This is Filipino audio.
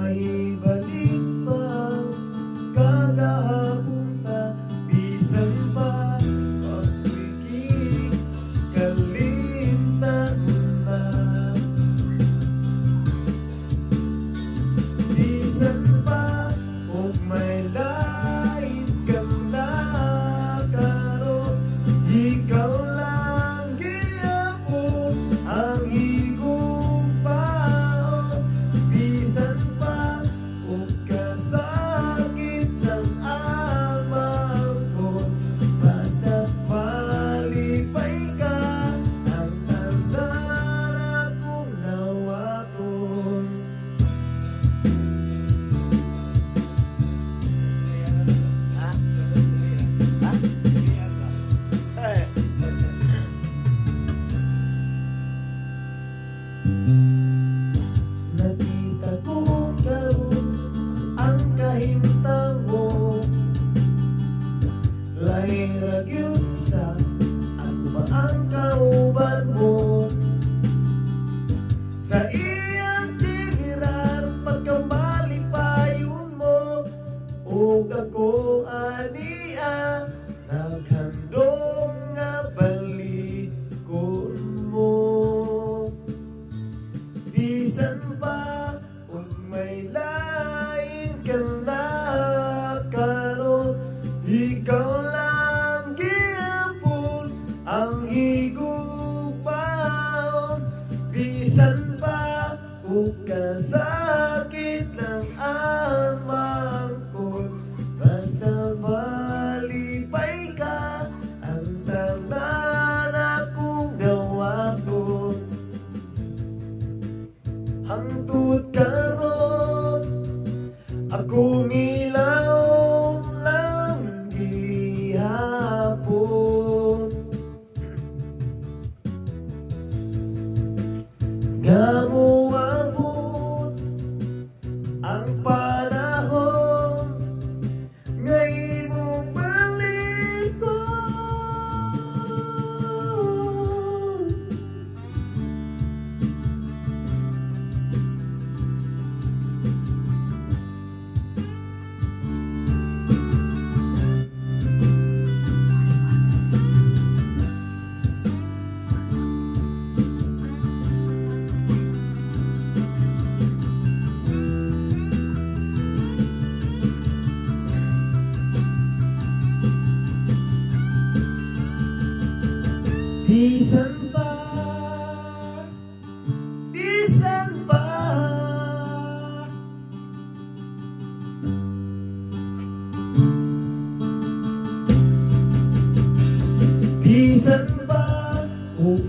my Lahira gyud sa ako ba ang kauban mo? Sa iyang tiliran pagkamalipayon mo O ako aniya Naghandong nga balikon mo. Bisan pa kung may lain ka na Bisan Nga mo Bisan pa. Bisan pa. Kung